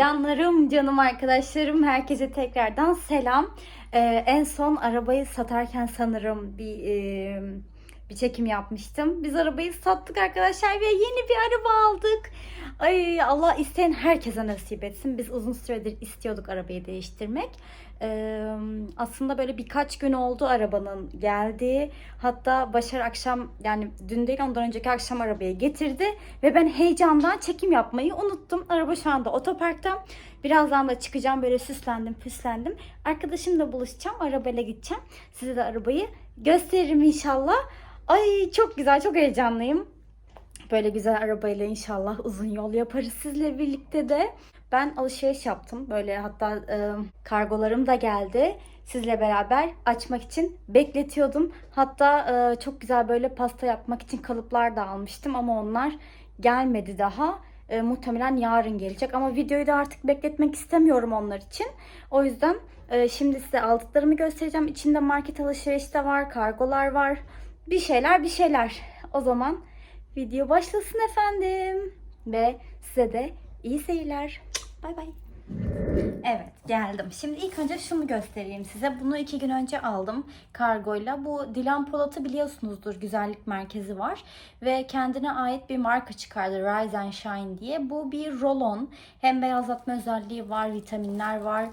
Canlarım, canım arkadaşlarım, herkese tekrardan selam. Ee, en son arabayı satarken sanırım bir e, bir çekim yapmıştım. Biz arabayı sattık arkadaşlar ve yeni bir araba aldık. Ay Allah isteyen herkese nasip etsin. Biz uzun süredir istiyorduk arabayı değiştirmek. Ee, aslında böyle birkaç gün oldu arabanın geldiği. Hatta Başar akşam yani dün değil ondan önceki akşam arabayı getirdi. Ve ben heyecandan çekim yapmayı unuttum. Araba şu anda otoparkta. Birazdan da çıkacağım böyle süslendim püslendim. Arkadaşımla buluşacağım. Arabayla gideceğim. Size de arabayı gösteririm inşallah. Ay çok güzel çok heyecanlıyım. Böyle güzel arabayla inşallah uzun yol yaparız sizle birlikte de. Ben alışveriş yaptım. Böyle hatta e, kargolarım da geldi. Sizle beraber açmak için bekletiyordum. Hatta e, çok güzel böyle pasta yapmak için kalıplar da almıştım ama onlar gelmedi daha. E, muhtemelen yarın gelecek ama videoyu da artık bekletmek istemiyorum onlar için. O yüzden e, şimdi size aldıklarımı göstereceğim. İçinde market alışverişi de var, kargolar var. Bir şeyler bir şeyler. O zaman video başlasın efendim. Ve size de iyi seyirler. Bay bay. Evet geldim. Şimdi ilk önce şunu göstereyim size. Bunu iki gün önce aldım kargoyla. Bu Dilan Polat'ı biliyorsunuzdur. Güzellik merkezi var. Ve kendine ait bir marka çıkardı. Rise and Shine diye. Bu bir rolon. Hem beyazlatma özelliği var, vitaminler var.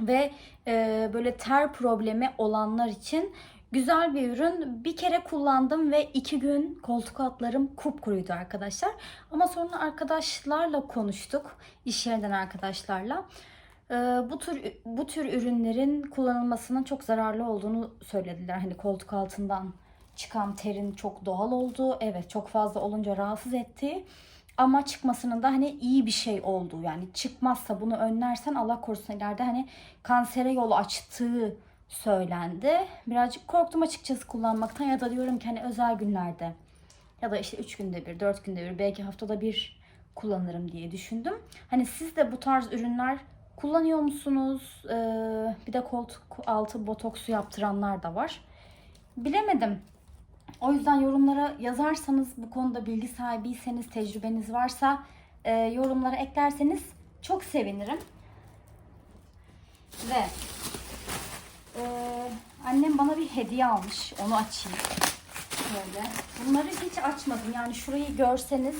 Ve e, böyle ter problemi olanlar için Güzel bir ürün. Bir kere kullandım ve iki gün koltuk altlarım kupkuruydu arkadaşlar. Ama sonra arkadaşlarla konuştuk. iş yerinden arkadaşlarla. Ee, bu tür bu tür ürünlerin kullanılmasının çok zararlı olduğunu söylediler. Hani koltuk altından çıkan terin çok doğal olduğu, evet çok fazla olunca rahatsız ettiği ama çıkmasının da hani iyi bir şey olduğu yani çıkmazsa bunu önlersen Allah korusun ileride hani kansere yol açtığı söylendi. Birazcık korktum açıkçası kullanmaktan ya da diyorum ki hani özel günlerde ya da işte 3 günde bir, 4 günde bir, belki haftada bir kullanırım diye düşündüm. Hani siz de bu tarz ürünler kullanıyor musunuz? Ee, bir de koltuk altı botoksu yaptıranlar da var. Bilemedim. O yüzden yorumlara yazarsanız bu konuda bilgi sahibiyseniz, tecrübeniz varsa e, yorumlara eklerseniz çok sevinirim. Ve ee, annem bana bir hediye almış. Onu açayım. Böyle. Bunları hiç açmadım. Yani şurayı görseniz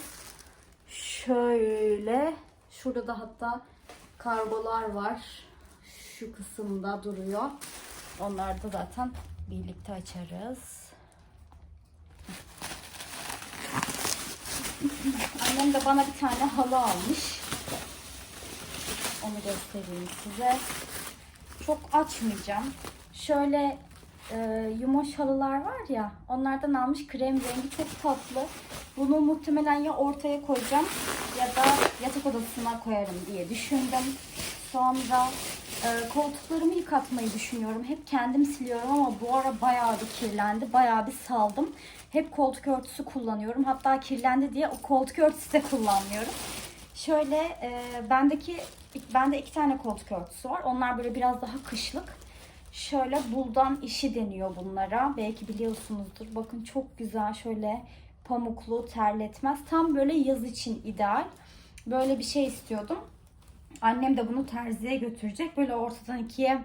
şöyle. Şurada da hatta kargolar var. Şu kısımda duruyor. Onları da zaten birlikte açarız. Annem de bana bir tane halı almış. Onu göstereyim size çok açmayacağım. Şöyle e, yumoş halılar var ya onlardan almış krem rengi çok tatlı. Bunu muhtemelen ya ortaya koyacağım ya da yatak odasına koyarım diye düşündüm. Sonra e, koltuklarımı yıkatmayı düşünüyorum. Hep kendim siliyorum ama bu ara bayağı bir kirlendi. Bayağı bir saldım. Hep koltuk örtüsü kullanıyorum. Hatta kirlendi diye o koltuk örtüsü de kullanmıyorum. Şöyle e, bendeki bende iki tane koltuk örtüsü var. Onlar böyle biraz daha kışlık. Şöyle buldan işi deniyor bunlara. Belki biliyorsunuzdur. Bakın çok güzel şöyle pamuklu terletmez. Tam böyle yaz için ideal. Böyle bir şey istiyordum. Annem de bunu terziye götürecek. Böyle ortadan ikiye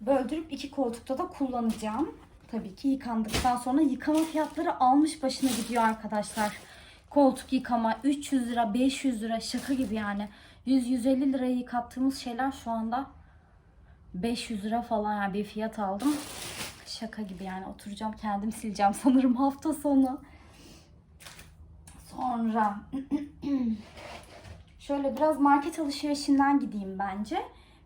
böldürüp iki koltukta da kullanacağım. Tabii ki yıkandıktan sonra yıkama fiyatları almış başına gidiyor arkadaşlar koltuk yıkama 300 lira 500 lira şaka gibi yani 100-150 liraya yıkattığımız şeyler şu anda 500 lira falan yani bir fiyat aldım. Şaka gibi yani oturacağım kendim sileceğim sanırım hafta sonu. Sonra şöyle biraz market alışverişinden gideyim bence.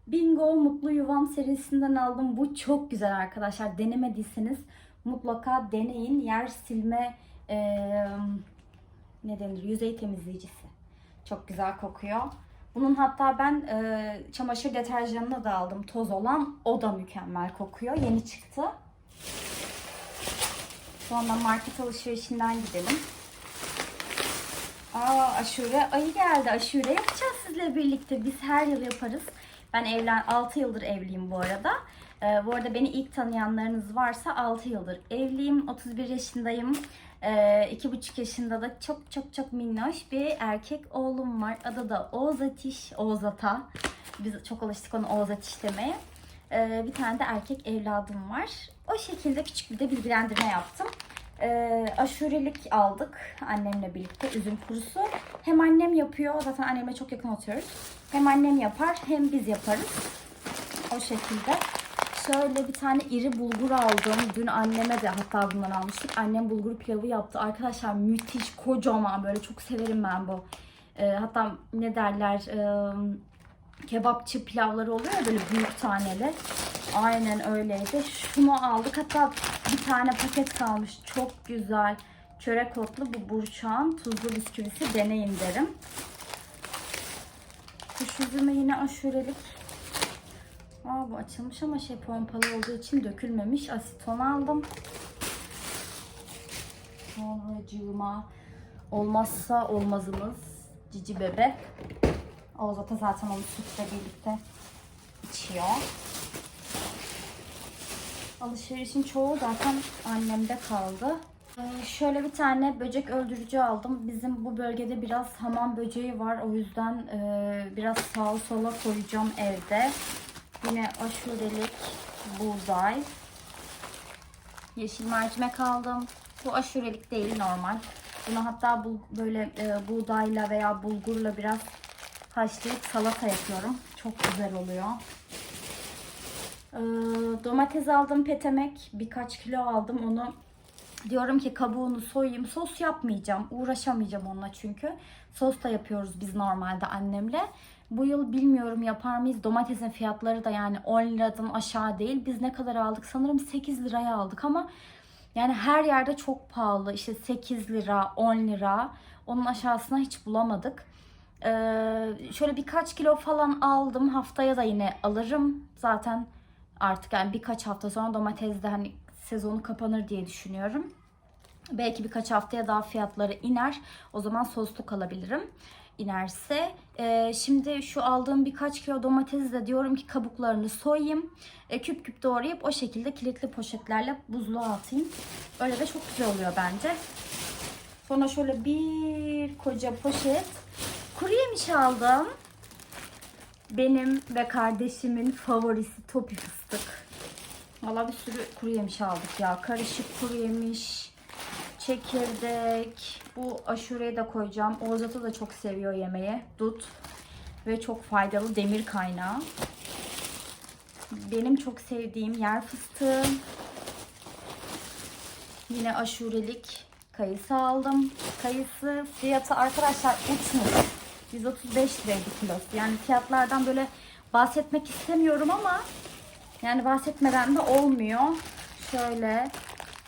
Bingo Mutlu Yuvam serisinden aldım. Bu çok güzel arkadaşlar. Denemediyseniz mutlaka deneyin. Yer silme ee, ne denir yüzey temizleyicisi. Çok güzel kokuyor. Bunun hatta ben e, çamaşır deterjanını da aldım toz olan. O da mükemmel kokuyor. Yeni çıktı. Sonra market alışverişinden gidelim. Aa aşure ayı geldi. Aşure yapacağız sizle birlikte. Biz her yıl yaparız. Ben evlen 6 yıldır evliyim bu arada. Ee, bu arada beni ilk tanıyanlarınız varsa 6 yıldır evliyim. 31 yaşındayım. Ee, iki buçuk yaşında da çok çok çok minnoş bir erkek oğlum var. Adı da Oğuz Atiş, Oğuz Ata. Biz çok alıştık onu Oğuz Atiş demeye. Ee, bir tane de erkek evladım var. O şekilde küçük bir de bilgilendirme yaptım. Ee, aşurelik aldık annemle birlikte üzüm kurusu. Hem annem yapıyor zaten annemle çok yakın oturuyoruz. Hem annem yapar hem biz yaparız. O şekilde. Şöyle bir tane iri bulgur aldım. Dün anneme de hatta bundan almıştık. Annem bulgur pilavı yaptı. Arkadaşlar müthiş kocaman böyle çok severim ben bu. Ee, hatta ne derler e, kebapçı pilavları oluyor ya böyle büyük taneli. Aynen öyleydi. Şunu aldık. Hatta bir tane paket kalmış. Çok güzel. Çörek otlu bu burçağın tuzlu bisküvisi deneyin derim. Kuş üzümü yine aşurelik. Aa, bu açılmış ama şey pompalı olduğu için dökülmemiş. Asiton aldım. Sonracığıma olmazsa olmazımız cici bebe. O zaten zaten onu sütle birlikte içiyor. Alışverişin çoğu zaten annemde kaldı. Ee, şöyle bir tane böcek öldürücü aldım. Bizim bu bölgede biraz hamam böceği var. O yüzden e, biraz sağa sola koyacağım evde. Yine aşurelik buğday. Yeşil mercimek aldım. Bu aşurelik değil normal. Bunu hatta bu böyle e, buğdayla veya bulgurla biraz haşlayıp salata yapıyorum. Çok güzel oluyor. Ee, domates aldım petemek. Birkaç kilo aldım onu. Diyorum ki kabuğunu soyayım. Sos yapmayacağım. Uğraşamayacağım onunla çünkü. Sos da yapıyoruz biz normalde annemle. Bu yıl bilmiyorum yapar mıyız? Domatesin fiyatları da yani 10 liradan aşağı değil. Biz ne kadar aldık? Sanırım 8 liraya aldık ama yani her yerde çok pahalı. İşte 8 lira, 10 lira. Onun aşağısına hiç bulamadık. Ee, şöyle birkaç kilo falan aldım. Haftaya da yine alırım. Zaten artık yani birkaç hafta sonra domatesde hani sezonu kapanır diye düşünüyorum. Belki birkaç haftaya daha fiyatları iner. O zaman sosluk alabilirim inerse. Ee, şimdi şu aldığım birkaç kilo domatesi de diyorum ki kabuklarını soyayım. E, küp küp doğrayıp o şekilde kilitli poşetlerle buzluğa atayım. Öyle de çok güzel oluyor bence. Sonra şöyle bir koca poşet kuru yemiş aldım. Benim ve kardeşimin favorisi topi fıstık. Valla bir sürü kuru yemiş aldık ya. Karışık kuru yemiş, çekirdek. Bu aşureyi de koyacağım. Oğuz Ata da çok seviyor yemeği. Dut ve çok faydalı demir kaynağı. Benim çok sevdiğim yer fıstığı. Yine aşurelik kayısı aldım. Kayısı fiyatı arkadaşlar uçmuş. 135 liraydı kilosu. Yani fiyatlardan böyle bahsetmek istemiyorum ama yani bahsetmeden de olmuyor. Şöyle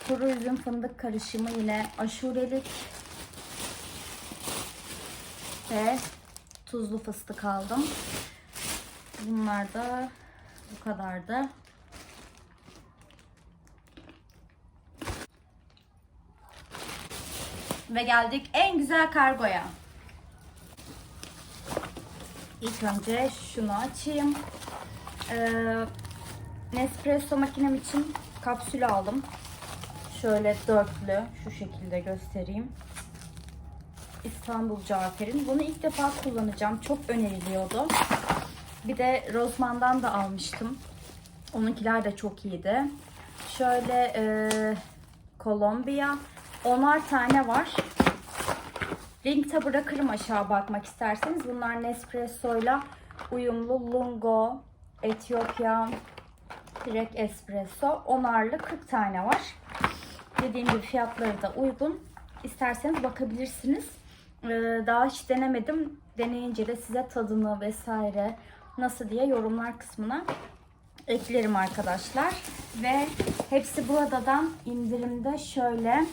kuru üzüm fındık karışımı yine aşurelik ve tuzlu fıstık aldım. Bunlar da bu kadardı. Ve geldik en güzel kargoya. İlk önce şunu açayım. Ee, Nespresso makinem için kapsül aldım. Şöyle dörtlü şu şekilde göstereyim. İstanbul Cafer'in. Bunu ilk defa kullanacağım. Çok öneriliyordu. Bir de Rossmann'dan da almıştım. Onunkiler de çok iyiydi. Şöyle e, Kolombiya. Onar tane var. Linkte bırakırım aşağı bakmak isterseniz. Bunlar Nespresso'yla uyumlu Lungo, Etiyopya, Direkt Espresso. Onarlı 40 tane var. Dediğim gibi fiyatları da uygun. İsterseniz bakabilirsiniz. Ee, daha hiç denemedim. Deneyince de size tadını vesaire nasıl diye yorumlar kısmına eklerim arkadaşlar. Ve hepsi buradan indirimde şöyle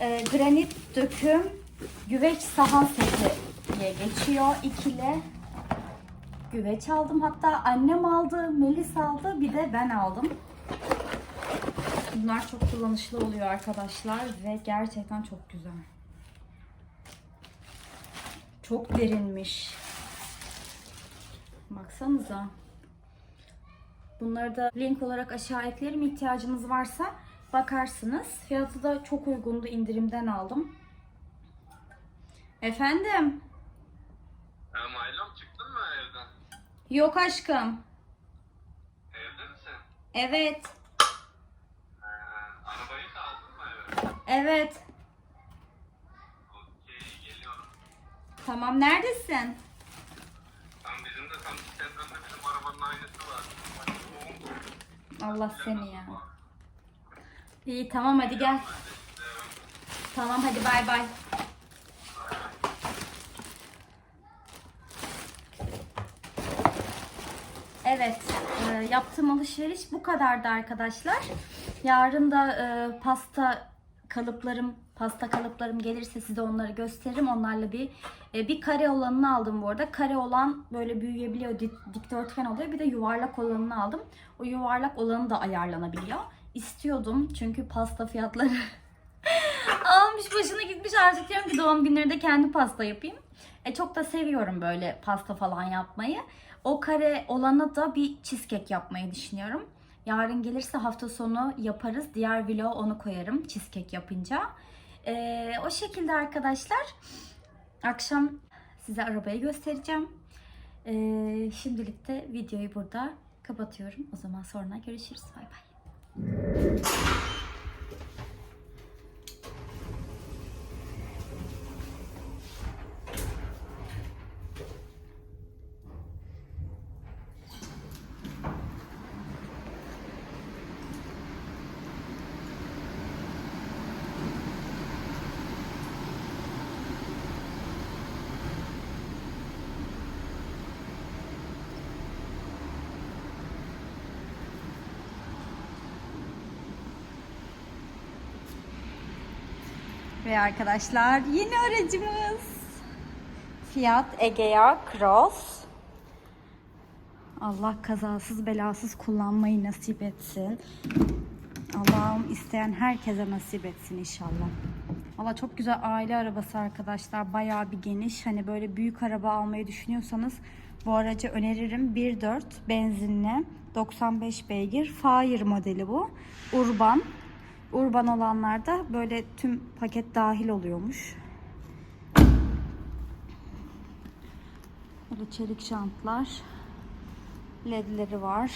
e, granit döküm güveç sahan seti diye geçiyor. İkili güveç aldım. Hatta annem aldı, Melis aldı, bir de ben aldım. Bunlar çok kullanışlı oluyor arkadaşlar ve gerçekten çok güzel. Çok derinmiş. Baksanıza. Bunları da link olarak aşağı eklerim. İhtiyacınız varsa Bakarsınız. Fiyatı da çok uygundu. indirimden aldım. Efendim? Ya Maylom çıktın mı evden? Yok aşkım. Evde misin? Evet. Ee, arabayı da aldın mı eve? Evet. Okey geliyorum. Tamam neredesin? Tam bizim de tam çevremde bizim arabanın aynısı var. Allah seni ya. İyi tamam hadi gel. Tamam hadi bay bay. Evet, e, yaptığım alışveriş bu kadardı arkadaşlar. Yarın da e, pasta kalıplarım, pasta kalıplarım gelirse size onları gösteririm. Onlarla bir e, bir kare olanını aldım bu arada. Kare olan böyle büyüyebiliyor, dik- dikdörtgen oluyor. Bir de yuvarlak olanını aldım. O yuvarlak olanı da ayarlanabiliyor. İstiyordum çünkü pasta fiyatları almış başına gitmiş artık diyorum ki doğum günlerinde kendi pasta yapayım. E çok da seviyorum böyle pasta falan yapmayı. O kare olana da bir cheesecake yapmayı düşünüyorum. Yarın gelirse hafta sonu yaparız. Diğer vlog onu koyarım cheesecake yapınca. E, o şekilde arkadaşlar. Akşam size arabayı göstereceğim. E, şimdilik de videoyu burada kapatıyorum. O zaman sonra görüşürüz. Bay bay. Ve arkadaşlar yeni aracımız Fiat Egea Cross. Allah kazasız belasız kullanmayı nasip etsin. Allah'ım isteyen herkese nasip etsin inşallah. Valla çok güzel aile arabası arkadaşlar. Bayağı bir geniş. Hani böyle büyük araba almayı düşünüyorsanız bu aracı öneririm. 1.4 benzinli 95 beygir. Fire modeli bu. Urban. Urban olanlarda böyle tüm paket dahil oluyormuş. Böyle çelik jantlar. ledleri var.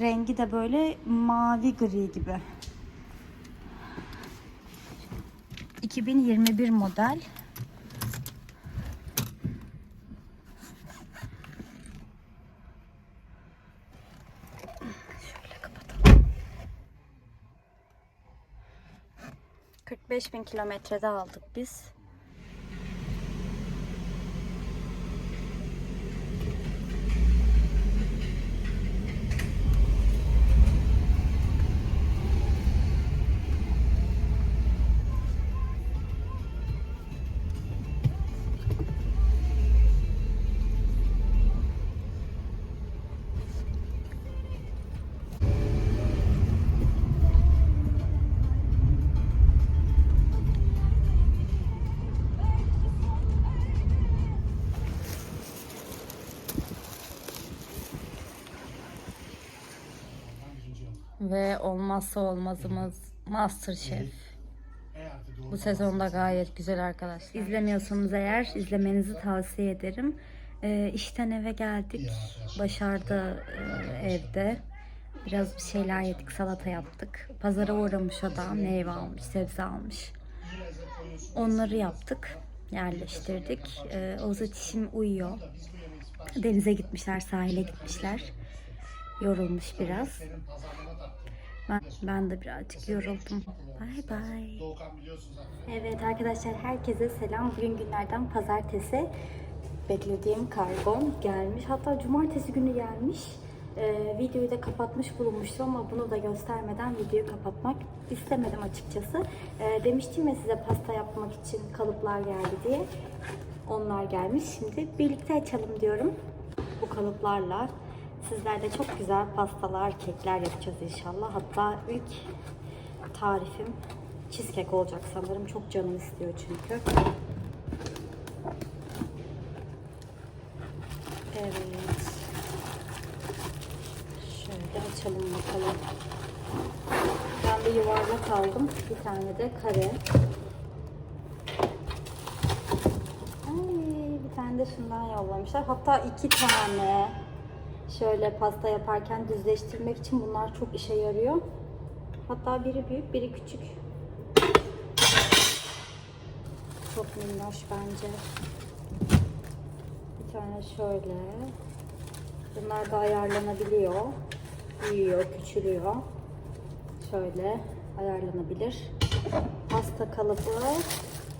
Rengi de böyle mavi gri gibi. 2021 model. 45 bin kilometrede aldık biz. Ve olmazsa olmazımız Masterchef. Bu sezonda gayet güzel arkadaşlar. İzlemiyorsanız eğer izlemenizi tavsiye ederim. Ee, işten eve geldik. Başardı e, evde. Biraz bir şeyler yedik, salata yaptık. Pazara uğramış o da meyve almış, sebze almış. Onları yaptık, yerleştirdik. Ee, Oğuz Atişim uyuyor. Denize gitmişler, sahile gitmişler. Yorulmuş biraz. Ben, ben de birazcık yoruldum. Bay bay. Evet arkadaşlar herkese selam. Bugün günlerden pazartesi. Beklediğim kargom gelmiş. Hatta cumartesi günü gelmiş. Ee, videoyu da kapatmış bulunmuştum ama bunu da göstermeden videoyu kapatmak istemedim açıkçası. Ee, demiştim ya size pasta yapmak için kalıplar geldi diye. Onlar gelmiş. Şimdi birlikte açalım diyorum. Bu kalıplarla. Sizlerle çok güzel pastalar, kekler yapacağız inşallah. Hatta ilk tarifim cheesecake olacak sanırım. Çok canım istiyor çünkü. Evet. Şöyle açalım bakalım. Ben bir yuvarlak aldım. Bir tane de kare. Ay, bir tane de şundan yollamışlar. Hatta iki tane. Şöyle pasta yaparken düzleştirmek için bunlar çok işe yarıyor. Hatta biri büyük, biri küçük. Çok minnoş bence. Bir tane şöyle. Bunlar da ayarlanabiliyor. Büyüyor, küçülüyor. Şöyle ayarlanabilir. Pasta kalıbı.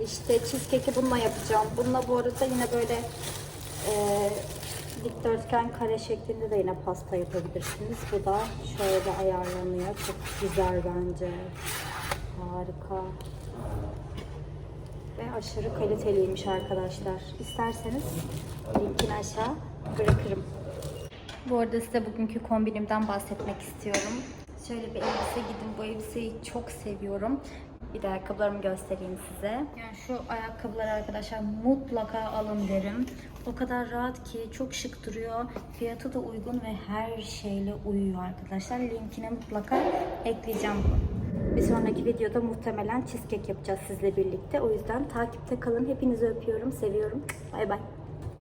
İşte cheesecake'i bununla yapacağım. Bununla bu arada yine böyle dikdörtgen kare şeklinde de yine pasta yapabilirsiniz. Bu da şöyle ayarlanıyor. Çok güzel bence. Harika. Ve aşırı kaliteliymiş arkadaşlar. İsterseniz linkini aşağı bırakırım. Bu arada size bugünkü kombinimden bahsetmek istiyorum. Şöyle bir elbise giydim. Bu elbiseyi çok seviyorum. Bir de ayakkabılarımı göstereyim size. Yani şu ayakkabıları arkadaşlar mutlaka alın derim. O kadar rahat ki çok şık duruyor. Fiyatı da uygun ve her şeyle uyuyor arkadaşlar. Linkine mutlaka ekleyeceğim. Bir sonraki videoda muhtemelen cheesecake yapacağız sizle birlikte. O yüzden takipte kalın. Hepinizi öpüyorum, seviyorum. Bay bay.